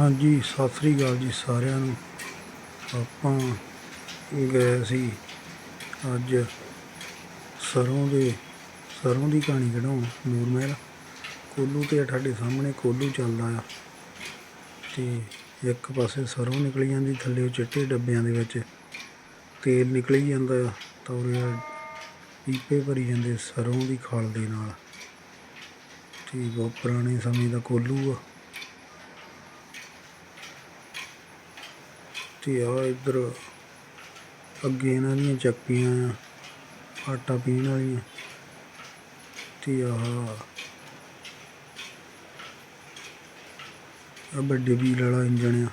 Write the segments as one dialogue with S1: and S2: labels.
S1: ਹਾਂਜੀ, ਸਤਿ ਸ੍ਰੀ ਅਕਾਲ ਜੀ ਸਾਰਿਆਂ ਨੂੰ। ਆਪਾਂ ਗਏ ਸੀ ਅੱਜ ਸਰੋਂ ਦੇ, ਸਰੋਂ ਦੀ ਕਹਾਣੀ ਕਢਾਉਣ, ਨੂਰ ਮਹਿਲ। ਕੋਲੂ ਤੇ ਤੁਹਾਡੇ ਸਾਹਮਣੇ ਕੋਲੂ ਚੱਲਦਾ ਆ ਤੇ ਇੱਕ ਪਾਸੇ ਸਰੋਂ ਨਿਕਲੀ ਜਾਂਦੀ, ਥੱਲੇ ਚਿੱਟੇ ਡੱਬਿਆਂ ਦੇ ਵਿੱਚ ਤੇਲ ਨਿਕਲੀ ਜਾਂਦਾ ਤਾਂ ਉਹ ਪੀਪੇ ਭਰੀ ਜਾਂਦੇ ਸਰੋਂ ਦੀ ਖਾਲ ਦੇ ਨਾਲ। ਤੇ ਬਹੁਤ ਪੁਰਾਣੇ ਸਮੇਂ ਦਾ ਕੋਲੂ ਆ। ਤੇ ਆ, ਇੱਧਰ ਅੱਗੇ ਇਹਨਾਂ ਦੀਆਂ ਚੱਕੀਆਂ ਆ, ਆਟਾ ਪੀਣ ਵਾਲੀਆਂ। ਤੇ ਆਹ ਆ ਵੱਡੇ ਵੀਲ ਵਾਲਾ ਇੰਜਣ ਆ।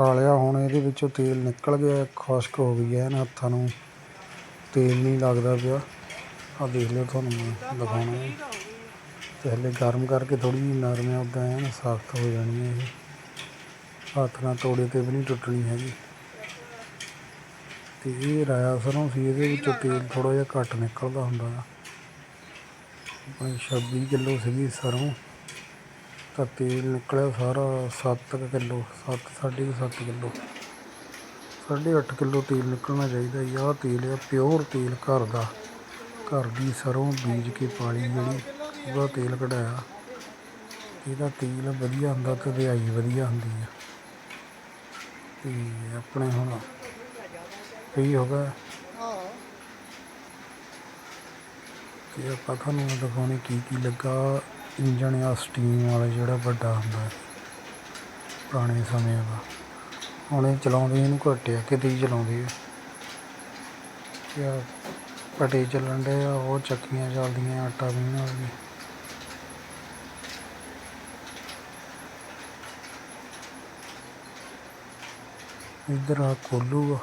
S1: ਆ ਖਾਲਿਆ ਹੁਣ ਇਹਦੇ ਵਿੱਚੋਂ ਤੇਲ ਨਿਕਲ ਗਿਆ, ਖੁਸ਼ਕ ਹੋ ਗਈ ਹੈ ਇਹਨਾਂ ਹੱਥਾਂ ਨੂੰ। ਤੇਲ ਨਹੀਂ ਲੱਗਦਾ ਪਿਆ। ਆ ਦੇਖ ਲਿਓ ਤੁਹਾਨੂੰ ਮੈਂ ਦਿਖਾਉਣਾ ਹੈ। ਤੇ ਹਲੇ ਗਰਮ ਕਰਕੇ ਥੋੜੀ ਜਿਹੀ ਨਰਮ ਹੈ ਉਦਾਂ ਐਨ ਸਖਤ ਹੋ ਜਾਣੀ ਹੈ ਇਹ। ਹੱਥ ਨਾਲ ਤੋੜੇ ਤੇ ਵੀ ਨਹੀਂ ਟੁੱਟਣੀ ਹੈਗੀ। ਤੇ ਇਹ ਰਾਇਆ ਸਰੋਂ ਸੀ, ਇਹਦੇ ਵਿੱਚੋਂ ਤੇਲ ਥੋੜਾ ਜਿਹਾ ਘੱਟ ਨਿਕਲਦਾ ਹੁੰਦਾ ਆ। ਆਪਣੀ 26 ਕਿਲੋ ਸੀਗੀ ਸਰੋਂ। ਤਾਂ ਤੇਲ ਨਿਕਲਿਆ ਸਾਰਾ 7 ਕਿਲੋ 7 ਸਾਢੇ ਕੁ ਸੱਤ ਕਿਲੋ। ਸਾਢੇ ਅੱਠ ਕਿਲੋ ਤੇਲ ਨਿਕਲਣਾ ਚਾਹੀਦਾ ਜੀ। ਆਹ ਤੇਲ ਆ ਪਿਓਰ ਤੇਲ ਘਰ ਦਾ। ਘਰ ਦੀ ਸਰੋਂ ਬੀਜ ਕੇ ਪਾਲੀ ਜਿਹੜੀ ਉਹਦਾ ਤੇਲ ਕਢਾਇਆ। ਇਹਦਾ ਤੇਲ ਵਧੀਆ ਹੁੰਦਾ ਤੇ ਵਿਆਈ ਵਧੀਆ ਹੁੰਦੀ ਆ। ਤੇ ਆਪਣੇ ਹੁਣ ਕਈ ਹੋ ਗਿਆ ਤੇ ਆਪਾਂ ਤੁਹਾਨੂੰ ਦਿਖਾਉਣੇ ਕੀ ਕੀ ਲੱਗਾ। ਇੰਜਣ ਆ ਸਟੀਮ ਵਾਲਾ ਜਿਹੜਾ ਵੱਡਾ ਹੁੰਦਾ ਪੁਰਾਣੇ ਸਮੇਂ ਦਾ। ਹੁਣ ਇਹ ਚਲਾਉਂਦੇ, ਇਹਨੂੰ ਘੱਟ ਕਿਤੇ ਹੀ ਚਲਾਉਂਦੇ ਆ। ਯਾ ਪਟੇ ਚੱਲਣ ਦੇ ਆ, ਉਹ ਚੱਕੀਆਂ ਚੱਲਦੀਆਂ, ਆਟਾ ਪੀਣ ਵਾਲੀ ਇੱਧਰ ਆ ਕੋਲੂ ਆ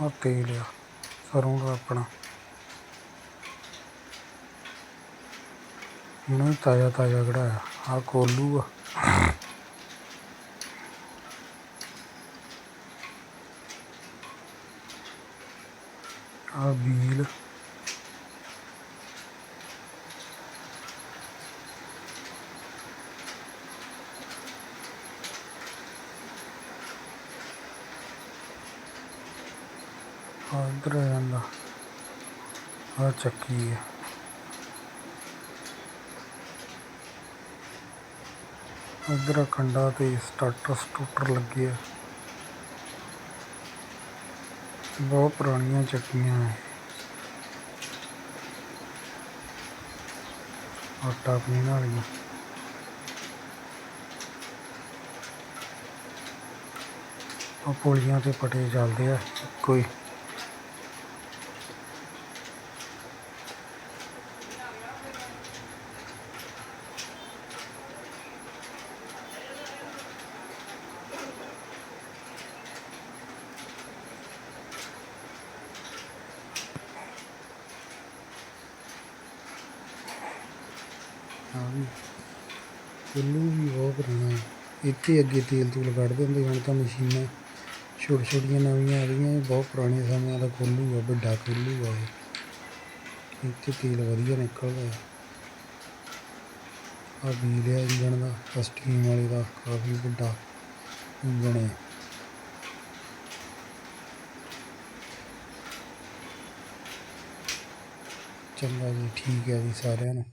S1: ਆ ਤੇਲ ਆ ਸਰੋਂ ਦਾ ਆਪਣਾ। ਇਹਨੂੰ ਤਾਜ਼ਾ ਤਾਜ਼ਾ ਕਢਾਇਆ ਆ ਕੋਲੂ ਆ। ਆ ਵੀਲ ਆ ਇੱਧਰ ਆ ਜਾਂਦਾ। ਆ ਚੱਕੀ ਹੈ ਇੱਧਰ ਖੰਡਾ ਤੇ ਸਟਾਰਟਰ ਸਟੂਟਰ ਲੱਗੇ ਆ। ਬਹੁਤ ਪੁਰਾਣੀਆਂ ਚੱਕੀਆਂ ਹੈ ਆਟਾ ਪੀਣ ਵਾਲੀਆਂ। ਉਹ ਪੁਲੀਆਂ ਤੇ ਪਟੇ ਚੱਲਦੇ ਆ ਕੋਈ ਹਾਂ। ਵੀ ਕੁੱਲੂ ਵੀ ਬਹੁਤ ਪੁਰਾਣਾ ਇੱਥੇ ਅੱਗੇ ਤੇਲ ਤੂਲ ਕੱਢਦੇ ਹੁੰਦੇ ਹੁਣ ਤਾਂ ਮਸ਼ੀਨਾਂ ਛੋਟੀਆਂ ਛੋਟੀਆਂ ਨਵੀਆਂ ਆ ਰਹੀਆਂ ਇਹ ਬਹੁਤ ਪੁਰਾਣੇ ਸਮਿਆਂ ਦਾ ਕੋਲੂ ਆ, ਵੱਡਾ ਕੋਲੂ ਆ ਇਹ। ਇੱਥੇ ਤੇਲ ਵਧੀਆ ਨਿਕਲਦਾ ਹੈ ਆ ਵੀਲ ਇੰਜਣ ਦਾ ਸਟੀਮ ਵਾਲੇ ਦਾ, ਕਾਫੀ ਵੱਡਾ ਇੰਜਣ ਹੈ ਚੰਗਾ ਜੀ, ਠੀਕ ਹੈ ਜੀ ਸਾਰਿਆਂ ਨੂੰ।